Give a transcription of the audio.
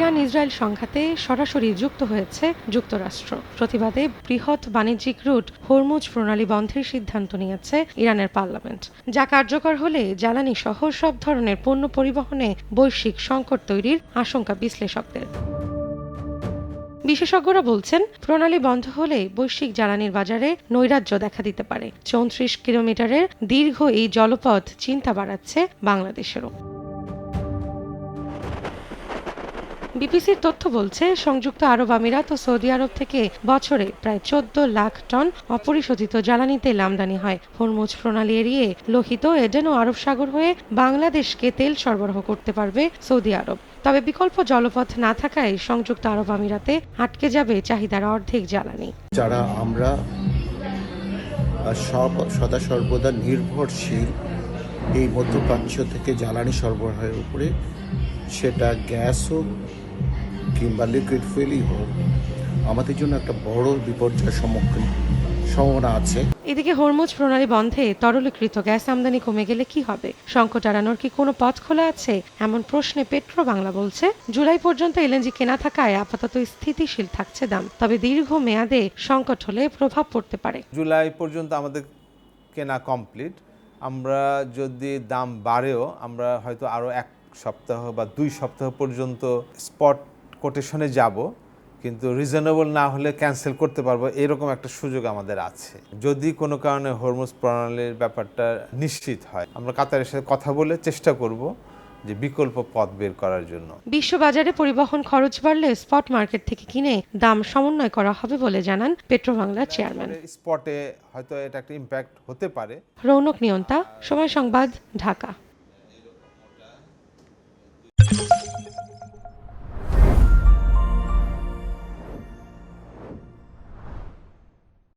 Iran Israel সংঘাতে সরাসরি যুক্ত হয়েছে যুক্তরাষ্ট্র। প্রতিবাদে বৃহৎ বাণিজ্যিক রুট হরমুজ প্রণালী বন্ধের সিদ্ধান্ত নিয়েছে ইরানের পার্লামেন্ট। যা কার্যকর হলে জ্বালানি সহ সব ধরনের পণ্য পরিবহনে বৈশ্বিক সংকট তৈরির আশঙ্কা বিশ্লেষকদের। বিশেষজ্ঞরা বলছেন, প্রণালী বন্ধ হলে বৈশ্বিক জ্বালানির বাজারে নৈরাজ্য দেখা দিতে পারে। চৌত্রিশ কিলোমিটারের দীর্ঘ এই জলপথ চিন্তা বাড়াচ্ছে বাংলাদেশেরও। বিবিসির তথ্য বলছে, সংযুক্ত আরব আমিরাত ও সৌদি আরব থেকে বছরে প্রায় চোদ্দ লাখ টন অপরিশোধিত জ্বালানি তেল আমদানি হয়। হরমুজ প্রণালী এড়িয়ে লোহিত এডেন ও আরব সাগর হয়ে বাংলাদেশকে তেল সরবরাহ করতে পারবে সৌদি আরব। তবে বিকল্প জলপথ না থাকায় সংযুক্ত আরব আমিরাতে আটকে যাবে চাহিদার অর্ধেক জ্বালানি। যারা আমরা সব সদা সর্বদা নির্ভরশীল এই মধ্যপ্রাচ্য থেকে জ্বালানি সরবরাহের উপরে সেটা গ্যাস হোক কিংবা লিকুইড ফুয়েলই হোক আমাদের জন্য একটা বড় বিপর্যয়ের সম্মুখীন সম্ভাবনা আছে। এদিকে হরমুজ প্রণালী বন্ধে তরলীকৃত গ্যাস আমদানি কমে গেলে কি হবে? সংকট এড়ানোর কি কোনো পথ খোলা আছে? এমন প্রশ্নে পেট্রো বাংলা বলছে জুলাই পর্যন্ত এলএনজি কেনা থাকায় আপাতত স্থিতিশীল থাকছে দাম তবে দীর্ঘ মেয়াদে সংকট হলে প্রভাব পড়তে পারে। জুলাই পর্যন্ত আমাদের কেনা কমপ্লিট আমরা যদি দাম বাড়েও আমরা হয়তো আরও এক সপ্তাহ বা দুই সপ্তাহ পর্যন্ত স্পট কোটেশনে যাব কিন্তু রিজনেবল না হলে ক্যান্সেল করতে পারব এরকম একটা সুযোগ আমাদের আছে। যদি কোনো কারণে হরমোজ প্রণালীর ব্যাপারটা নিশ্চিত হয় আমরা কাতারের সাথে কথা বলে চেষ্টা করব যে বিকল্প পথ বের করার জন্য। বিশ্ববাজারে পরিবহন খরচ বাড়লে স্পট মার্কেট থেকে কিনে দাম সমন্বয় করা হবে বলে জানান পেট্রো বাংলার চেয়ারম্যান স্পটে হয়তো এটা একটা ইম্প্যাক্ট হতে পারে। রৌনক নিয়ন্তা সময় সংবাদ ঢাকা।